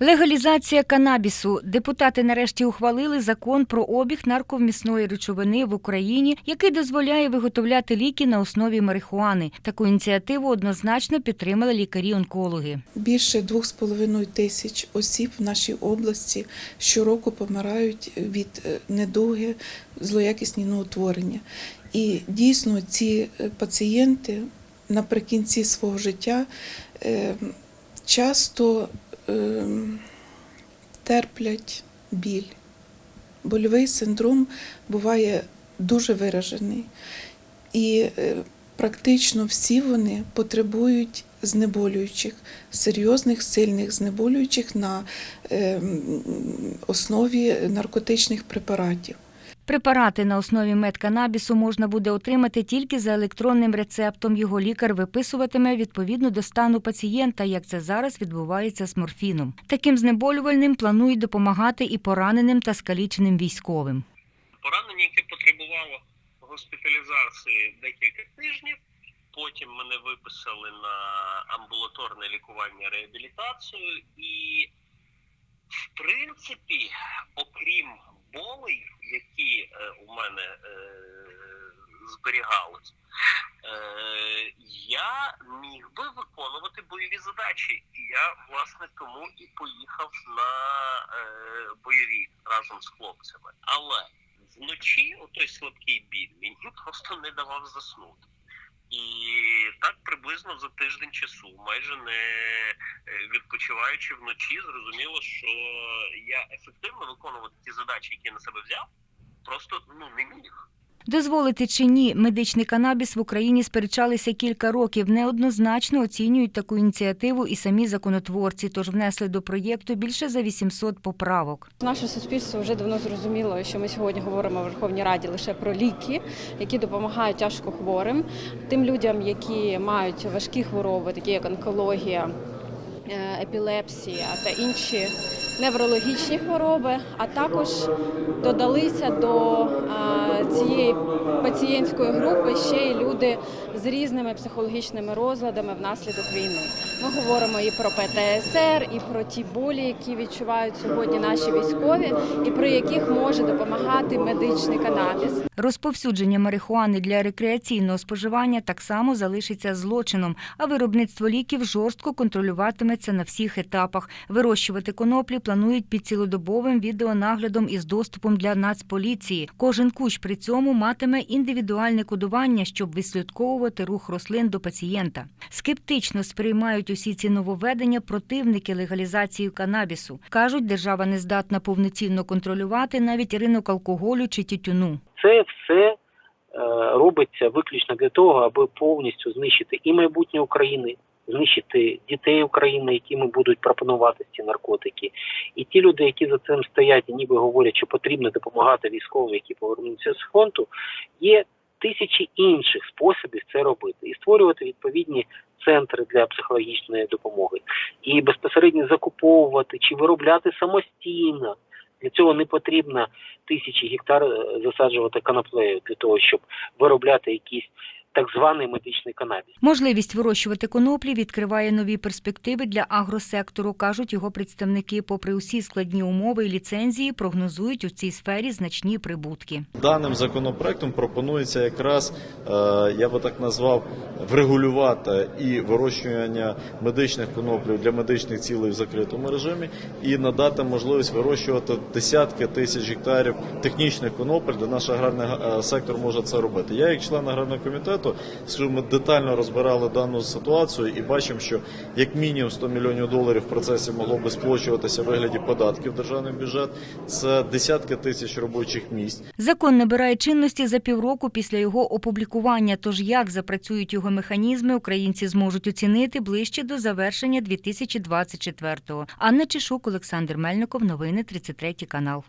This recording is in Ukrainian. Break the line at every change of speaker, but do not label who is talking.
Легалізація канабісу. Депутати нарешті ухвалили закон про обіг нарковмісної речовини в Україні, який дозволяє виготовляти ліки на основі марихуани. Таку ініціативу однозначно підтримали лікарі-онкологи.
Більше 2,5 тисяч осіб в нашій області щороку помирають від е, недуги, злоякісні новотворення. І дійсно ці е, пацієнти наприкінці свого життя е, часто терплять біль. Больовий синдром буває дуже виражений. І е, практично всі вони потребують знеболюючих, серйозних, сильних знеболюючих на е, основі наркотичних препаратів.
Препарати на основі медканабісу можна буде отримати тільки за електронним рецептом. Його лікар виписуватиме відповідно до стану пацієнта, як це зараз відбувається з морфіном. Таким знеболювальним планують допомагати і пораненим та скаліченим військовим.
поранення, яке потребувало госпіталізації декілька тижнів. Потім мене виписали на амбулаторне лікування реабілітацію, і в принципі, окрім болей, у мене е, зберігались, е, я міг би виконувати бойові задачі. І я власне тому і поїхав на е, бойові разом з хлопцями. Але вночі отой слабкий біль мені просто не давав заснути. І так приблизно за тиждень часу, майже не е, відпочиваючи вночі, зрозуміло, що я ефективно виконувати ті задачі, які я на себе взяв, просто ну не міг.
Дозволити чи ні медичний канабіс в Україні сперечалися кілька років. Неоднозначно оцінюють таку ініціативу і самі законотворці, тож внесли до проєкту більше за 800 поправок.
Наше суспільство вже давно зрозуміло, що ми сьогодні говоримо в Верховній Раді лише про ліки, які допомагають тяжко хворим, тим людям, які мають важкі хвороби, такі як онкологія, е, епілепсія та інші неврологічні хвороби, а також додалися до цієї пацієнтської групи ще й люди з різними психологічними розладами внаслідок війни. Ми говоримо і про ПТСР, і про ті болі, які відчувають сьогодні наші військові, і про яких може допомагати медичний канабіс.
Розповсюдження марихуани для рекреаційного споживання так само залишиться злочином, а виробництво ліків жорстко контролюватиметься на всіх етапах. Вирощувати коноплі планують під цілодобовим відеонаглядом із доступом для нацполіції. Кожен кущ при цьому матиме індивідуальне кодування, щоб відслідковувати рух рослин до пацієнта. Скептично сприймають усі ці нововведення противники легалізації канабісу. кажуть, держава не здатна повноцінно контролювати навіть ринок алкоголю чи тютюну.
це все е, робиться виключно для того, аби повністю знищити і майбутнє України, знищити дітей України, яким будуть пропонувати ці наркотики. І ті люди, які за цим стоять і ніби говорять, що потрібно допомагати військовим, які повернуться з фронту, є тисячі інших способів це робити і створювати відповідні центри для психологічної допомоги, і безпосередньо закуповувати чи виробляти самостійно. Для цього не потрібно тисячі гектар е, засаджувати каноплею для того, щоб виробляти якийсь так званий медичний канабіс.
Можливість вирощувати коноплі відкриває нові перспективи для агросектору, кажуть його представники. Попри усі складні умови і ліцензії, прогнозують у цій сфері значні прибутки.
Даним законопроектом пропонується якраз, е, я би так назвав, врегулювати і вирощування медичних коноплів для медичних цілей в закритому режимі, і надати можливість вирощувати десятки тисяч гектарів технічних конопель, де наш аграрний е, сектор може це робити. Я, як член аграрного комітету, скажу, ми детально розбирали дану ситуацію і бачимо, що як мінімум 100 мільйонів доларів в процесі могло би сплачуватися в вигляді податків в державний бюджет. Це десятки тисяч робочих місць.
Закон набирає чинності за півроку після його опублікування. Тож як запрацюють його механізми, українці зможуть оцінити ближче до завершення 2024-го. Анна Чешук, Олександр Мельников. Новини 33 канал.